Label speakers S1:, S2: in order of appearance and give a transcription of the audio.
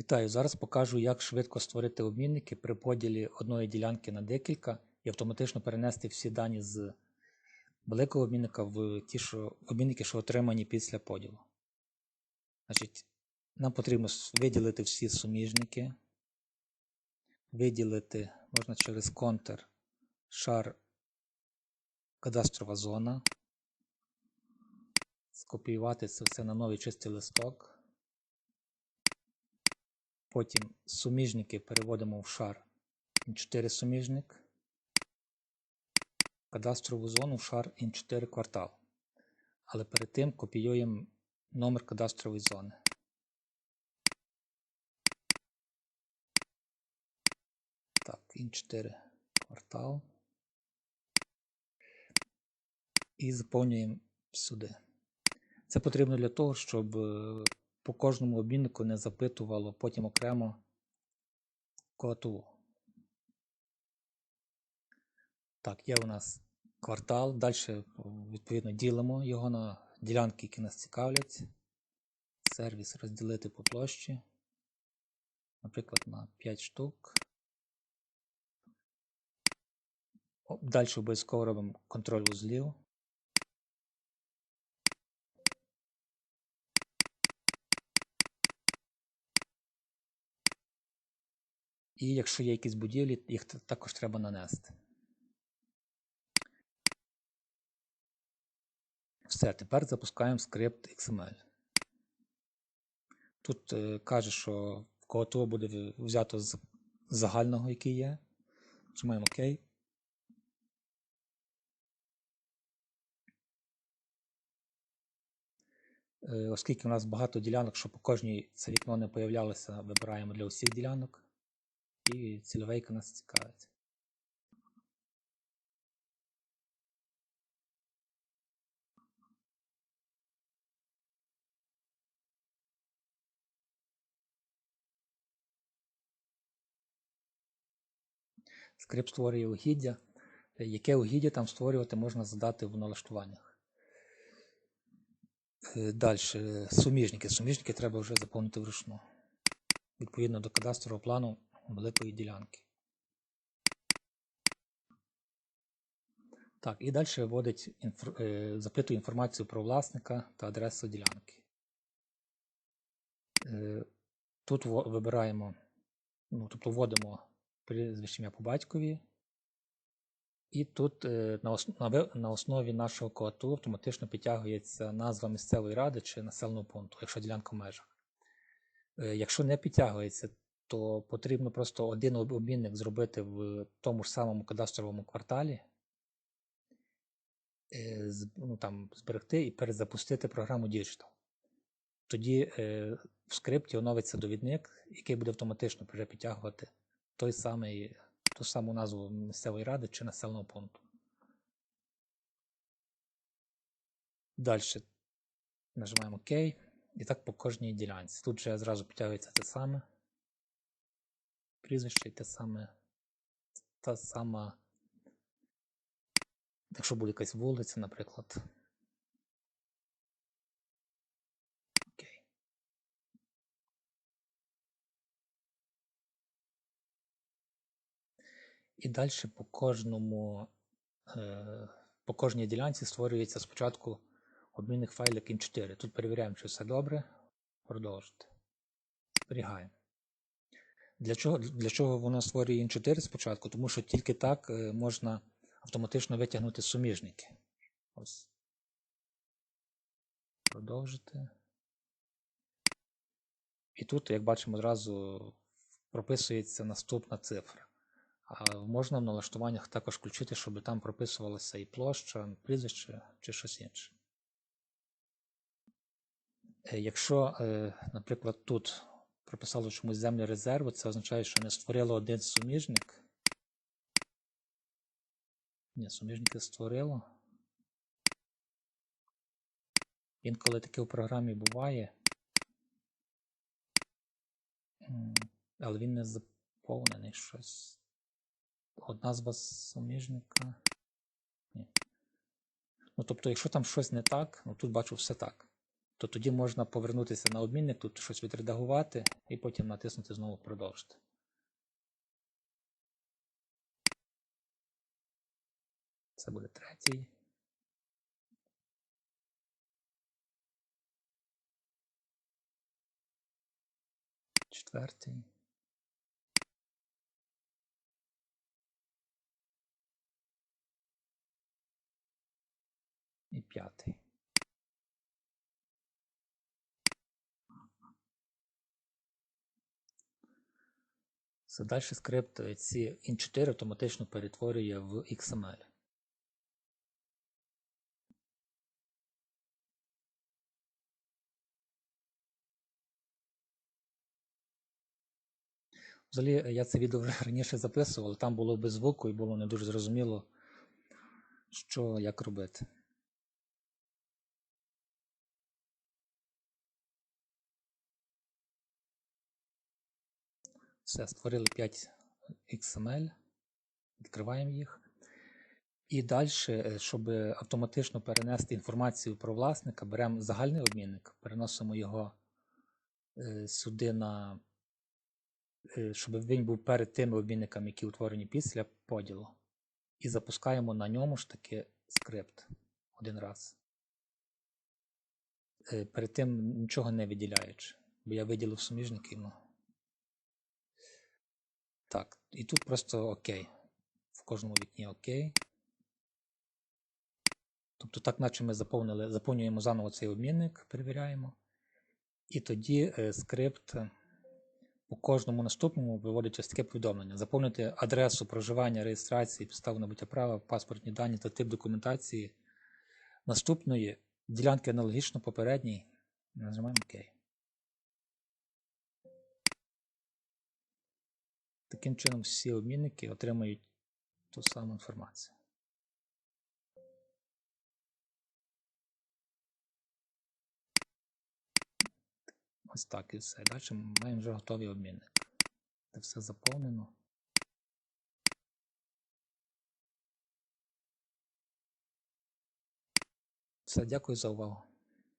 S1: Вітаю! Зараз покажу, як швидко створити обмінники при поділі одної ділянки на декілька і автоматично перенести всі дані з великого обмінника в ті, що, обмінники, що отримані після поділу. Значить, Нам потрібно виділити всі суміжники, виділити можна через контур шар кадастрова зона, скопіювати це все на новий чистий листок. Потім суміжники переводимо в шар 4 суміжник, кадастрову зону в шар Ін4 квартал. Але перед тим копіюємо номер кадастрової зони. Так, Ін4 квартал. І заповнюємо сюди. Це потрібно для того, щоб по кожному обміннику не запитувало потім окремо коту. Так, є у нас квартал. Далі, відповідно, ділимо його на ділянки, які нас цікавлять. Сервіс розділити по площі. Наприклад, на 5 штук. Далі обов'язково робимо контроль вузлів. І якщо є якісь будівлі, їх також треба нанести. Все, тепер запускаємо скрипт XML. Тут е, каже, що в кого буде взято з загального, який є. Нажимаємо ОК. Е, оскільки у нас багато ділянок, що по кожній це вікно не появлялося, вибираємо для усіх ділянок і цільовейка нас цікавить. Скрипт створює угіддя. Яке угіддя там створювати можна задати в налаштуваннях. Е, Далі, суміжники. Суміжники треба вже заповнити вручну. Відповідно до кадастрового плану великої ділянки. Так, і далі вводить, е, запитує інформацію про власника та адресу ділянки. Е, тут вибираємо, ну, тобто вводимо прізвище по батькові. І тут е, на основі нашого коату автоматично підтягується назва місцевої ради чи населеного пункту, якщо ділянка в межах. Якщо не підтягується, то потрібно просто один обмінник зробити в тому ж самому кадастровому кварталі, е, ну, там, зберегти і перезапустити програму Digital. Тоді е, в скрипті оновиться довідник, який буде автоматично перепідтягувати той самий, ту саму назву місцевої ради чи населеного пункту. Далі нажимаємо ОК. І так по кожній ділянці. Тут вже зразу підтягується те саме прізвище і те саме, та сама, якщо буде якась вулиця, наприклад. Окей. І далі по кожному, е, по кожній ділянці створюється спочатку обмінник файлик IN4. Тут перевіряємо, чи все добре. Продовжити. Зберігаємо. Для чого для чого воно створює ін 4 спочатку? Тому що тільки так е, можна автоматично витягнути суміжники. Ось. Продовжити. І тут, як бачимо, одразу прописується наступна цифра. А можна в налаштуваннях також включити, щоб там прописувалася і площа, прізвище чи щось інше. Е, якщо, е, наприклад, тут прописало чомусь землі резерву, це означає, що не створило один суміжник. Ні, суміжники створило. Інколи таке в програмі буває. Але він не заповнений щось. Одна з вас суміжника. Ні. Ну, тобто, якщо там щось не так, ну тут бачу все так. То тоді можна повернутися на обмінник, тут щось відредагувати і потім натиснути знову продовжити. Це буде третій. Четвертий. І п'ятий. Все далі скрипт е, ці ін4 автоматично перетворює в XML. Взагалі, е, я це відео вже раніше записував, але там було без звуку і було не дуже зрозуміло, що як робити. Все, створили 5 XML, відкриваємо їх. І далі, щоб автоматично перенести інформацію про власника, беремо загальний обмінник, переносимо його е, сюди на Е, щоб він був перед тими обмінниками, які утворені після поділу. І запускаємо на ньому ж таки скрипт один раз. Е, перед тим нічого не виділяючи, бо я виділив суміжників. Ну. Так, і тут просто ОК. В кожному вікні ОК. Тобто, так, наче ми заповнили, заповнюємо заново цей обмінник, перевіряємо. І тоді е, скрипт у кожному наступному виводиться таке повідомлення: заповнити адресу проживання, реєстрації, підставу набуття права, паспортні дані та тип документації наступної ділянки аналогічно попередній. Нажимаємо ОК. Таким чином, всі обмінники отримають ту саму інформацію. Ось так і все. Далі ми маємо вже готовий обмінник. Це все заповнено. Все, дякую за увагу.